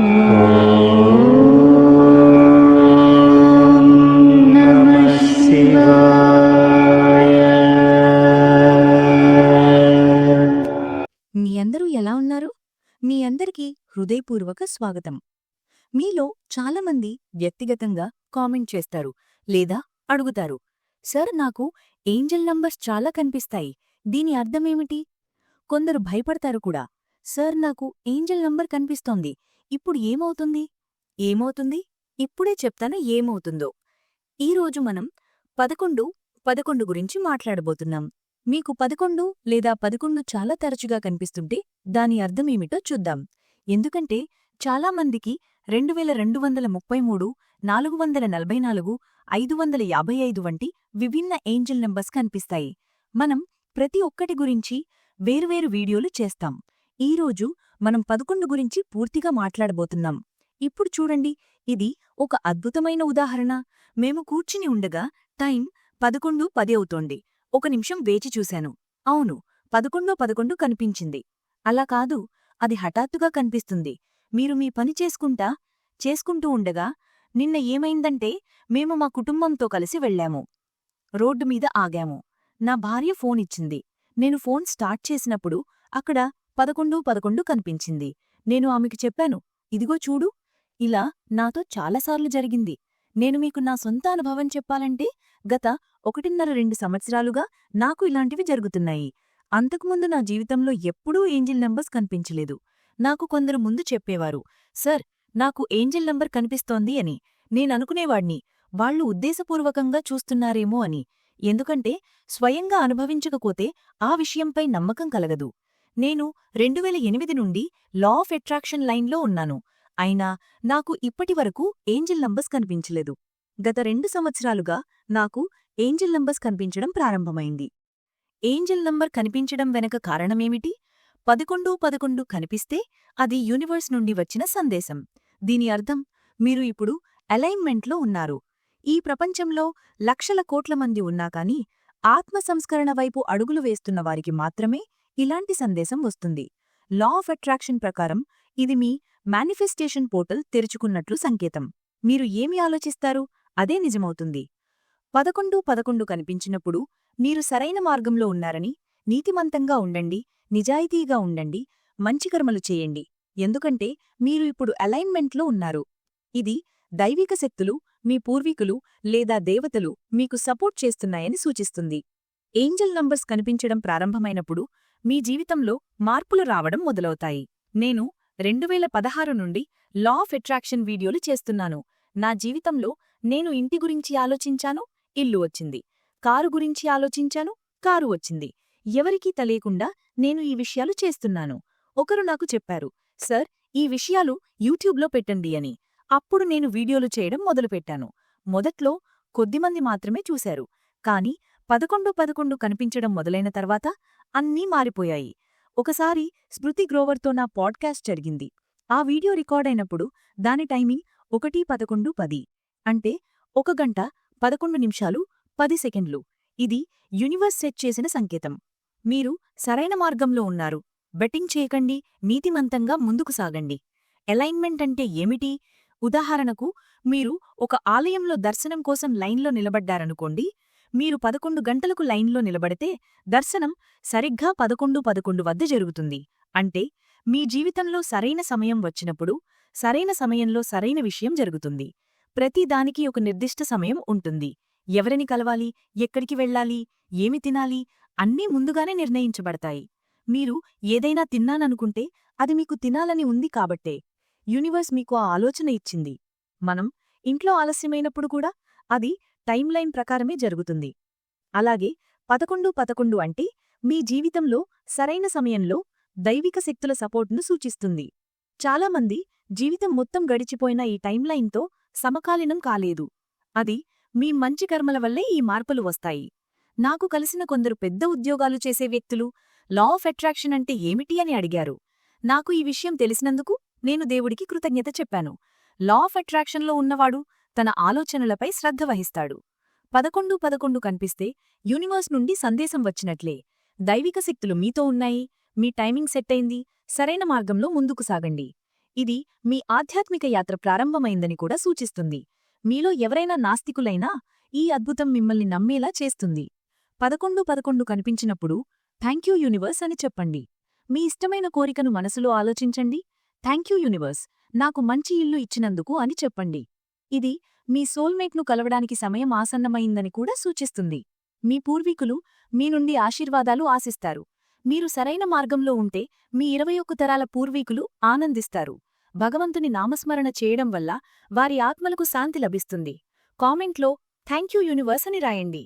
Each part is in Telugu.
మీ అందరూ ఎలా ఉన్నారు? మీ అందరికీ హృదయపూర్వక స్వాగతం. మీలో చాలామంది వ్యక్తిగతంగా కామెంట్ చేస్తారు లేదా అడుగుతారు సార్ నాకు ఏంజల్ నంబర్స్ చాలా కనిపిస్తాయి దీని అర్థమేమిటి కొందరు భయపడతారు కూడా సార్ నాకు ఏంజల్ నంబర్ కనిపిస్తోంది ఇప్పుడు ఏమవుతుంది? ఏమవుతుంది? ఇప్పుడే చెప్తాను ఏమవుతుందో. ఈరోజు మనం పదకొండు పదకొండు గురించి మాట్లాడబోతున్నాం. మీకు పదకొండు లేదా పదకొండు చాలా తరచుగా కనిపిస్తుంటే దాని అర్థమేమిటో చూద్దాం. ఎందుకంటే చాలామందికి రెండు వేల రెండు వందల ముప్పై మూడు నాలుగు వందల నలభై నాలుగు ఐదు వందల యాభై ఐదు వంటి విభిన్న ఏంజల్ నెంబర్స్ కనిపిస్తాయి. మనం ప్రతి ఒక్కటి గురించి వేరువేరు వీడియోలు చేస్తాం. ఈరోజు మనం పదకొండు గురించి పూర్తిగా మాట్లాడబోతున్నాం. ఇప్పుడు చూడండి ఇది ఒక అద్భుతమైన ఉదాహరణ. మేము కూర్చుని ఉండగా టైం పదకొండు పది అవుతోంది. ఒక నిమిషం వేచి చూశాను. అవును పదకొండో పదకొండు కనిపించింది. అలా కాదు అది హఠాత్తుగా కనిపిస్తుంది. మీరు మీ పని చేసుకుంటా చేసుకుంటూ ఉండగా నిన్న ఏమైందంటే మేము మా కుటుంబంతో కలిసి వెళ్ళాము. రోడ్డు మీద ఆగాము. నా భార్య ఫోన్ ఇచ్చింది. నేను ఫోన్ స్టార్ట్ చేసినప్పుడు అక్కడ పదకొండు పదకొండు కనిపించింది. నేను ఆమెకు చెప్పాను ఇదిగో చూడు ఇలా నాతో చాలాసార్లు జరిగింది. నేను మీకు నా సొంత అనుభవం చెప్పాలంటే గత ఒకటిన్నర రెండు సంవత్సరాలుగా నాకు ఇలాంటివి జరుగుతున్నాయి. అంతకుముందు నా జీవితంలో ఎప్పుడూ ఏంజిల్ నంబర్స్ కనిపించలేదు. నాకు కొందరు ముందు చెప్పేవారు సర్ నాకు ఏంజిల్ నంబర్ కనిపిస్తోంది అని. నేననుకునేవాణ్ణి వాళ్ళు ఉద్దేశపూర్వకంగా చూస్తున్నారేమో అని. ఎందుకంటే స్వయంగా అనుభవించకపోతే ఆ విషయంపై నమ్మకం కలగదు. నేను రెండువేల ఎనిమిది నుండి లా ఆఫ్ అట్రాక్షన్ లైన్లో ఉన్నాను. అయినా నాకు ఇప్పటివరకు ఏంజిల్ నంబర్స్ కనిపించలేదు. గత రెండు సంవత్సరాలుగా నాకు ఏంజిల్ నంబర్స్ కనిపించడం ప్రారంభమైంది. ఏంజిల్ నంబర్ కనిపించడం వెనక కారణమేమిటి? పదకొండు పదకొండు కనిపిస్తే అది యూనివర్స్ నుండి వచ్చిన సందేశం. దీని అర్థం మీరు ఇప్పుడు అలైన్మెంట్లో ఉన్నారు. ఈ ప్రపంచంలో లక్షల కోట్ల మంది ఉన్నా కాని ఆత్మ సంస్కరణ వైపు అడుగులు వేస్తున్న వారికి మాత్రమే ఇలాంటి సందేశం వస్తుంది. లా ఆఫ్ అట్రాక్షన్ ప్రకారం ఇది మీ మేనిఫెస్టేషన్ పోర్టల్ తెరుచుకున్నట్లు సంకేతం. మీరు ఏమి ఆలోచిస్తారు? అదే నిజమవుతుంది. పదకొండు పదకొండు కనిపించినప్పుడు మీరు సరైన మార్గంలో ఉన్నారని నీతిమంతంగా ఉండండి నిజాయితీగా ఉండండి మంచి కర్మలు చేయండి. ఎందుకంటే మీరు ఇప్పుడు అలైన్మెంట్లో ఉన్నారు. ఇది దైవిక శక్తులు మీ పూర్వీకులు లేదా దేవతలు మీకు సపోర్ట్ చేస్తున్నాయని సూచిస్తుంది. ఏంజల్ నంబర్స్ కనిపించడం ప్రారంభమైనప్పుడు మీ జీవితంలో మార్పులు రావడం మొదలవుతాయి. నేను రెండువేల పదహారు నుండి లా ఆఫ్ అట్రాక్షన్ వీడియోలు చేస్తున్నాను. నా జీవితంలో నేను ఇంటి గురించి ఆలోచించాను ఇల్లు వచ్చింది. కారు గురించి ఆలోచించాను కారు వచ్చింది. ఎవరికీ తెలియకుండా నేను ఈ విషయాలు చేస్తున్నాను. ఒకరు నాకు చెప్పారు సర్ ఈ విషయాలు యూట్యూబ్లో పెట్టండి అని. అప్పుడు నేను వీడియోలు చేయడం మొదలుపెట్టాను. మొదట్లో కొద్దిమంది మాత్రమే చూశారు. కాని పదకొండు పదకొండు కనిపించడం మొదలైన తర్వాత అన్నీ మారిపోయాయి. ఒకసారి స్మృతి గ్రోవర్తో నా పాడ్కాస్ట్ జరిగింది. ఆ వీడియో రికార్డైనప్పుడు దాని టైమింగ్ ఒకటి పదకొండు పది. అంటే ఒక గంట పదకొండు నిమిషాలు పది సెకండ్లు. ఇది యూనివర్స్ సెట్ చేసిన సంకేతం. మీరు సరైన మార్గంలో ఉన్నారు. బెట్టింగ్ చేయకండి. నీతిమంతంగా ముందుకు సాగండి. అలైన్మెంట్ అంటే ఏమిటి? ఉదాహరణకు మీరు ఒక ఆలయంలో దర్శనం కోసం లైన్లో నిలబడ్డారనుకోండి మీరు పదకొండు గంటలకు లైన్లో నిలబడితే దర్శనం సరిగ్గా పదకొండు పదకొండు వద్ద జరుగుతుంది. అంటే మీ జీవితంలో సరైన సమయం వచ్చినప్పుడు సరైన సమయంలో సరైన విషయం జరుగుతుంది. ప్రతి దానికి ఒక నిర్దిష్ట సమయం ఉంటుంది. ఎవరిని కలవాలి? ఎక్కడికి వెళ్ళాలి? ఏమి తినాలి? అన్నీ ముందుగానే నిర్ణయించబడతాయి. మీరు ఏదైనా తిన్నాననుకుంటే అది మీకు తినాలని ఉంది కాబట్టే యూనివర్స్ మీకు ఆ ఆలోచన ఇచ్చింది. మనం ఇంట్లో ఆలస్యమైనప్పుడు కూడా అది టైమ్లైన్ ప్రకారమే జరుగుతుంది. అలాగే పదకొండు పదకొండు అంటే మీ జీవితంలో సరైన సమయంలో దైవిక శక్తుల సపోర్ట్ను సూచిస్తుంది. చాలామంది జీవితం మొత్తం గడిచిపోయిన ఈ టైమ్లైన్తో సమకాలీనం కాలేదు. అది మీ మంచి కర్మల వల్లే ఈ మార్పులు వస్తాయి. నాకు కలిసిన కొందరు పెద్ద ఉద్యోగాలు చేసే వ్యక్తులు లా ఆఫ్ అట్రాక్షన్ అంటే ఏమిటి అని అడిగారు. నాకు ఈ విషయం తెలిసినందుకు నేను దేవుడికి కృతజ్ఞత చెప్పాను. లా ఆఫ్ అట్రాక్షన్లో ఉన్నవాడు తన ఆలోచనలపై శ్రద్ధ వహిస్తాడు. పదకొండు పదకొండు కనిపిస్తే యూనివర్స్ నుండి సందేశం వచ్చినట్లే. దైవిక శక్తులు మీతో ఉన్నాయి. మీ టైమింగ్ సెట్ అయింది. సరైన మార్గంలో ముందుకు సాగండి. ఇది మీ ఆధ్యాత్మిక యాత్ర ప్రారంభమైందని కూడా సూచిస్తుంది. మీలో ఎవరైనా నాస్తికులైనా ఈ అద్భుతం మిమ్మల్ని నమ్మేలా చేస్తుంది. పదకొండు పదకొండు కనిపించినప్పుడు థ్యాంక్యూ యూనివర్స్ అని చెప్పండి. మీ ఇష్టమైన కోరికను మనసులో ఆలోచించండి. థ్యాంక్యూ యూనివర్స్ నాకు మంచి ఇల్లు ఇచ్చినందుకు అని చెప్పండి. ఇది మీ సోల్మేట్ను కలవడానికి సమయం ఆసన్నమైందని కూడా సూచిస్తుంది. మీ పూర్వీకులు మీ నుండి ఆశీర్వాదాలు ఆశిస్తారు. మీరు సరైన మార్గంలో ఉంటే మీ ఇరవై ఒక్క తరాల పూర్వీకులు ఆనందిస్తారు. భగవంతుని నామస్మరణ చేయడం వల్ల వారి ఆత్మలకు శాంతి లభిస్తుంది. కామెంట్లో థ్యాంక్యూ యూనివర్స్ అని రాయండి.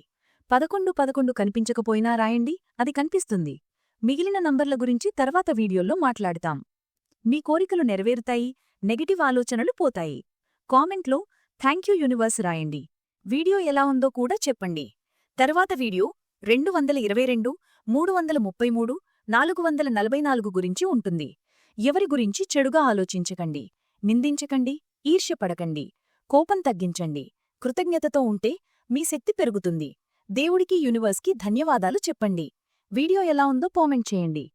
పదకొండు పదకొండు కనిపించకపోయినా రాయండి అది కనిపిస్తుంది. మిగిలిన నంబర్ల గురించి తర్వాత వీడియోలో మాట్లాడతాం. మీ కోరికలు నెరవేరుతాయి నెగిటివ్ ఆలోచనలు పోతాయి. కామెంట్లో థ్యాంక్ యూ యూనివర్స్ రాయండి. వీడియో ఎలా ఉందో కూడా చెప్పండి. తర్వాత వీడియో రెండు వందల ఇరవై రెండు మూడు వందల ముప్పై మూడు నాలుగు వందల నలభై నాలుగు గురించి ఉంటుంది. ఎవరి గురించి చెడుగా ఆలోచించకండి. నిందించకండి ఈర్ష్యపడకండి కోపం తగ్గించండి కృతజ్ఞతతో ఉంటే మీ శక్తి పెరుగుతుంది. దేవుడికి యూనివర్స్కి ధన్యవాదాలు చెప్పండి. వీడియో ఎలా ఉందో కామెంట్ చేయండి.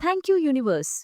Thank you universe.